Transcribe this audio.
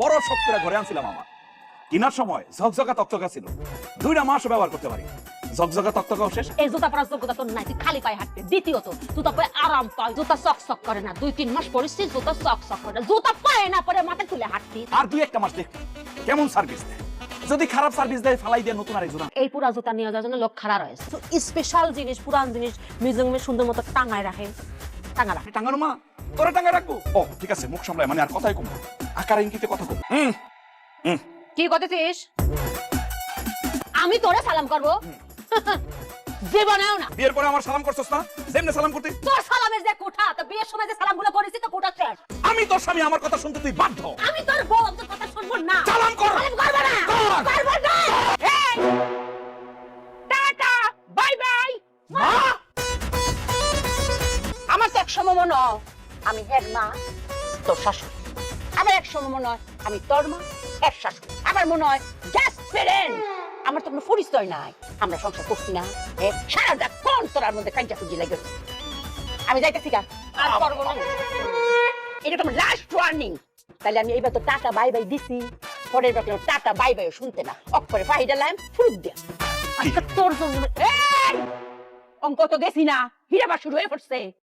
বড় শখ করে ঘরে আনছিলাম আমার। কিনার সময় ঝকঝকা তকতকা ছিল। দুইটা মাস ব্যবহার করতে পারি। ঝকঝকা তকতকাও শেষ। এই জুতা পরার যোগ্যতা তোর নাই। তুই খালি পায়ে হাঁটতে দ্বিতীয়ত জুতা পায়ে আরাম পায়। জুতা চক চক করে না। দুই তিন মাস পরিস্থিতি জুতা চক চক করে না। জুতা পায়ে না পরে মাথা তুলে হাঁটতি আর দুই একটা মাস দেখ কেমন সার্ভিস দেয়। যদি খারাপ সার্ভিস দেয় ফালাই দিয়ে নতুন আরেকজন আনে। এই পুরা জুতা নিয়ে যাওয়ার জন্য লোক খাড়া রয়েছে। স্পেশাল জিনিস পুরান জিনিস মিউজিয়ামে সুন্দর মতো টাঙায় রাখে। টাঙা টাঙ্গানো মা? তোরা টাঙ্গা রাখব? ও ঠিক আছে মুখ সামলায় মানে আর কথাই কম আকার ইঙ্গিতে কথা কম। হুম। কি করতেছিস? আমি তোরে সালাম করব? জীবনেও না। বিয়ের পরে আমার সালাম করছস না? যেমনে সালাম করতে। তোর সালামের যে কোঠা তো বিয়ের সময় যে সালামগুলো করেছি তো কোঠা শেষ। আমি তোর স্বামী আমার কথা শুনতে তুই বাধ্য। আমি তোর বউ তোর কথা শুনব না। সালাম কর। সালাম কর। আমি মা, তোর শাশুড়ি। আবার এক মনে হয় আমি তোর মা মনে হয় আমার তো কোনো পরিচয় নাই। আমরা সংসার করছি না। সারাটা কোন তোরার মধ্যে কাঞ্চা খুঁজি লাগে। আমি এটা তোমার লাস্ট ওয়ার্নিং তাহলে আমি এইবার তো টাটা বাই বাই দিছি। পরের বার টাটা বাই বাই শুনতে না। অক্ষরে ফাহিদা লাইম ফুরুক দিয়া। আজকে তোর জন্য অঙ্ক তো গেছি না। হিরাবার শুরু হয়ে পড়ছে।